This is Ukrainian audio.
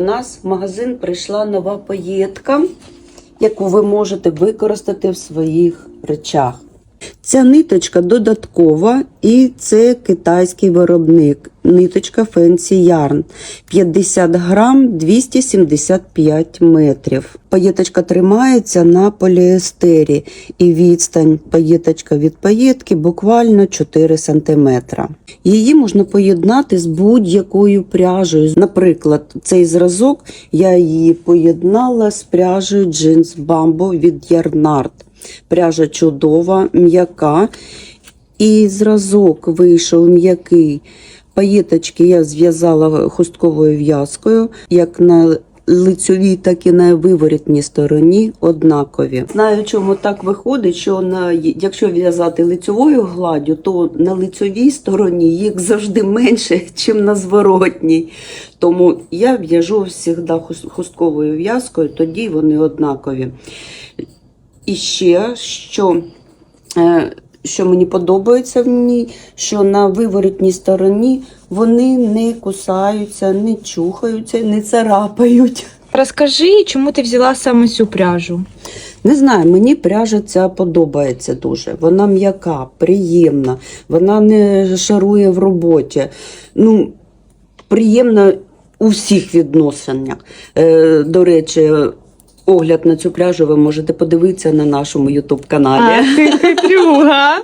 У нас в магазин прийшла нова паєтка, яку ви можете використати в своїх речах. Ця ниточка додаткова і це китайський виробник. Ниточка Fancy Yarn. 50 грам 275 метрів. Паєточка тримається на поліестері і відстань паєточка від паєтки буквально 4 см. Її можна поєднати з будь-якою пряжею. Наприклад, цей зразок я її поєднала з пряжею Jeans Bamboo від Yarnart. Пряжа чудова, м'яка. І зразок вийшов м'який. Паєточки я зв'язала хустковою в'язкою, як на лицьовій, так і на виворітній стороні однакові. Знаю, чому так виходить, що на якщо в'язати лицьовою гладдю, то на лицьовій стороні їх завжди менше, ніж на зворотній. Тому я в'яжу завжди хустковою в'язкою, тоді вони однакові. І ще, що, е, що мені подобається в ній, що на виворотній стороні вони не кусаються, не чухаються, не царапають. Розкажи, чому ти взяла саме цю пряжу? Не знаю, мені пряжа ця подобається дуже. Вона м'яка, приємна, вона не шарує в роботі. Ну, приємна у всіх відносинах. Е, до речі, огляд на цю пляжу ви можете подивитися на нашому ютуб каналі. А, ти хитрюга.